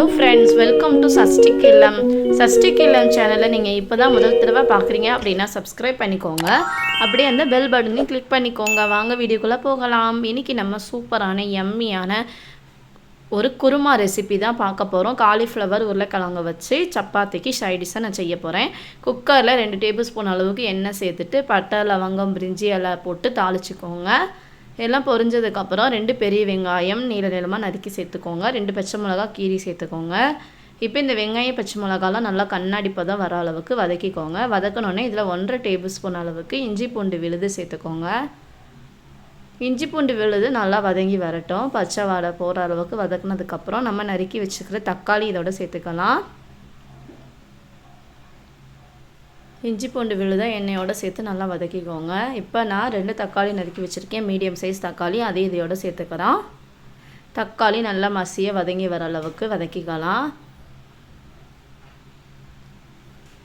Hello friends welcome to Sashtik Illam Sashtik Illam சேனலை நீங்கள் இப்போ தான் முதல் தடவை பார்க்குறீங்க அப்படின்னா சப்ஸ்கிரைப் பண்ணிக்கோங்க. அப்படியே அந்த பெல் பட்டனையும் கிளிக் பண்ணிக்கோங்க. வாங்க வீடியோக்குள்ளே போகலாம். இன்றைக்கி நம்ம சூப்பரான எம்மியான ஒரு குருமா ரெசிபி தான் பார்க்க போகிறோம் காலிஃப்ளவர் உருளைக்கிழங்கு வச்சு சப்பாத்திக்கு சைடிஷாக நான் செய்ய போகிறேன் குக்கரில் ரெண்டு டேபிள் ஸ்பூன் அளவுக்கு எண்ணெய் சேர்த்துட்டு பட்டை லவங்கம் பிரிஞ்சி எல்லாம் போட்டு தாளிச்சுக்கோங்க. எல்லாம் பொரிஞ்சதுக்கப்புறம் ரெண்டு பெரிய வெங்காயம் நீள நீளமாக நறுக்கி சேர்த்துக்கோங்க. ரெண்டு பச்சை மிளகா கீரி சேர்த்துக்கோங்க. இப்போ இந்த வெங்காயம் பச்சை மிளகாலாம் நல்லா கண்ணாடி பதம் வர அளவுக்கு வதக்கிக்கோங்க. வதக்கணுன்னே இதில் ஒன்றரை டேபிள் ஸ்பூன் அளவுக்கு இஞ்சி பூண்டு விழுது சேர்த்துக்கோங்க. இஞ்சி பூண்டு விழுது நல்லா வதங்கி வரட்டும். பச்சை வாடை போகிற அளவுக்கு வதக்குனதுக்கப்புறம் நம்ம நறுக்கி வச்சுக்கிற தக்காளி இதோட சேர்த்துக்கலாம். இஞ்சி பூண்டு விழுத எண்ணெயோடு சேர்த்து நல்லா வதக்கிக்கோங்க. இப்போ நான் ரெண்டு தக்காளி நறுக்கி வச்சுருக்கேன். மீடியம் சைஸ் தக்காளி அதே இதையோடு சேர்த்துக்கிறோம். தக்காளி நல்லா மசிய வதங்கி வர அளவுக்கு வதக்கிக்கலாம்.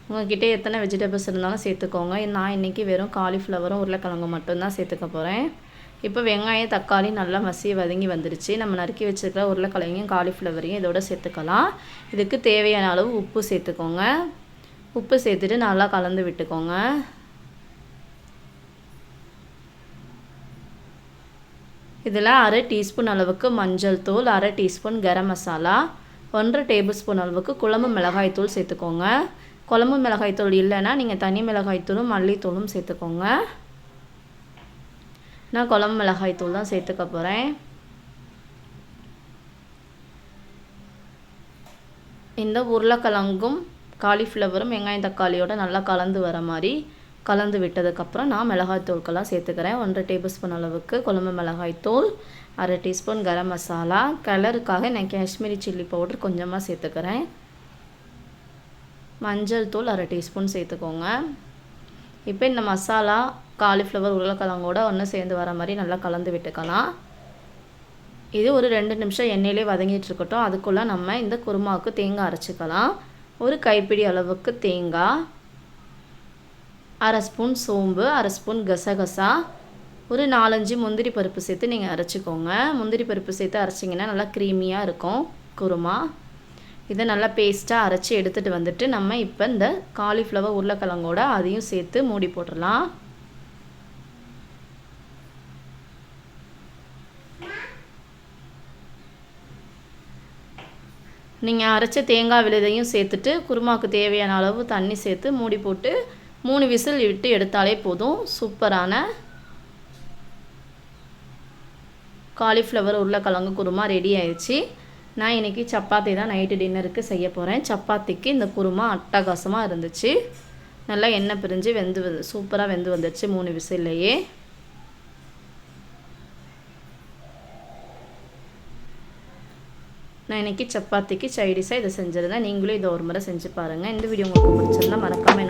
உங்கள்கிட்ட எத்தனை வெஜிடபிள்ஸ் இருந்தாலும் சேர்த்துக்கோங்க. நான் இன்றைக்கி வெறும் காலிஃப்ளவரும் உருளைக்கிழங்கு மட்டும்தான் சேர்த்துக்க போகிறேன் இப்போ வெங்காயம் தக்காளி நல்லா மசிய வதங்கி வந்துடுச்சு நம்ம நறுக்கி வச்சுருக்கிற உருளைக்கிழங்கையும் காலிஃப்ளவரையும் இதோட சேர்த்துக்கலாம். இதுக்கு தேவையான அளவு உப்பு சேர்த்துக்கோங்க. உப்பு சேர்த்துட்டு நல்லா கலந்து விட்டுக்கோங்க. இதில் அரை டீஸ்பூன் அளவுக்கு மஞ்சள் தூள் அரை டீஸ்பூன் கரம் மசாலா ஒன்றரை டேபிள் ஸ்பூன் அளவுக்கு குழம்பு மிளகாய் தூள் சேர்த்துக்கோங்க. குழம்பு மிளகாய் தூள் இல்லைன்னா நீங்கள் தனி மிளகாய் தூளும் மல்லித்தூளும் சேர்த்துக்கோங்க. நான் குழம்பு மிளகாய் தூள் தான் சேர்த்துக்க போகிறேன். இந்த உருளைக்கிழங்கும் காலிஃப்ளவரும் வெங்காயம் தக்காளியோட நல்லா கலந்து வர மாதிரி கலந்து விட்டதுக்கப்புறம் நான் மிளகாய் தூள்கெல்லாம் சேர்த்துக்கிறேன். ஒன்றரை டேபிள் ஸ்பூன் அளவுக்கு குழம்பு மிளகாய் தூள் அரை டீஸ்பூன் கரம் மசாலா. கலருக்காக நான் காஷ்மீரி சில்லி பவுடர் கொஞ்சமாக சேர்த்துக்கிறேன். மஞ்சள் தூள் அரை டீஸ்பூன் சேர்த்துக்கோங்க. இப்போ இந்த மசாலா காலிஃப்ளவர் உருளைக்கிழங்கோட ஒன்று சேர்ந்து வர மாதிரி நல்லா கலந்து விட்டுக்கலாம். இது ஒரு ரெண்டு நிமிஷம் எண்ணெயிலே வதங்கிட்டு இருக்கட்டும். அதுக்குள்ளே நம்ம இந்த குருமாவுக்கு தேங்காய் அரைச்சிக்கலாம். ஒரு கைப்பிடி அளவுக்கு தேங்காய் அரை ஸ்பூன் சோம்பு அரை ஸ்பூன் கசகசா ஒரு நாலஞ்சு முந்திரி பருப்பு சேர்த்து நீங்கள் அரைச்சிக்கோங்க. முந்திரி பருப்பு சேர்த்து அரைச்சிங்கன்னா நல்லா க்ரீமியாக இருக்கும் குருமா. இதை நல்லா பேஸ்ட்டாக அரைச்சி எடுத்துகிட்டு வந்துட்டு நம்ம இப்போ இந்த காலிஃப்ளவர் உருளைக்கிழங்கோட அதையும் சேர்த்து மூடி போட்டுடலாம். நீங்கள் அரைச்ச தேங்காய் விழுதையும் சேர்த்துட்டு குருமாவுக்கு தேவையான அளவு தண்ணி சேர்த்து மூடி போட்டு மூணு விசில் விட்டு எடுத்தாலே போதும். சூப்பரான காலிஃப்ளவர் உருளைக்கிழங்கு குருமா ரெடி ஆயிடுச்சு. நான் இன்றைக்கி சப்பாத்தி தான் நைட்டு டின்னருக்கு செய்ய போகிறேன் சப்பாத்திக்கு இந்த குருமா அட்டகாசமாக இருந்துச்சு. நல்லா எண்ணெய் பிரிஞ்சு வெந்து சூப்பராக வெந்து வந்துடுச்சு மூணு விசில்லையே. நான் இன்றைக்கி சப்பாத்திக்கு சைடிஷாக இதை செஞ்சுருந்தேன் நீங்களும் இதை ஒரு முறை செஞ்சு பாருங்கள் இந்த வீடியோ உங்களுக்கு பிடிச்சிருந்தா மறக்காமல்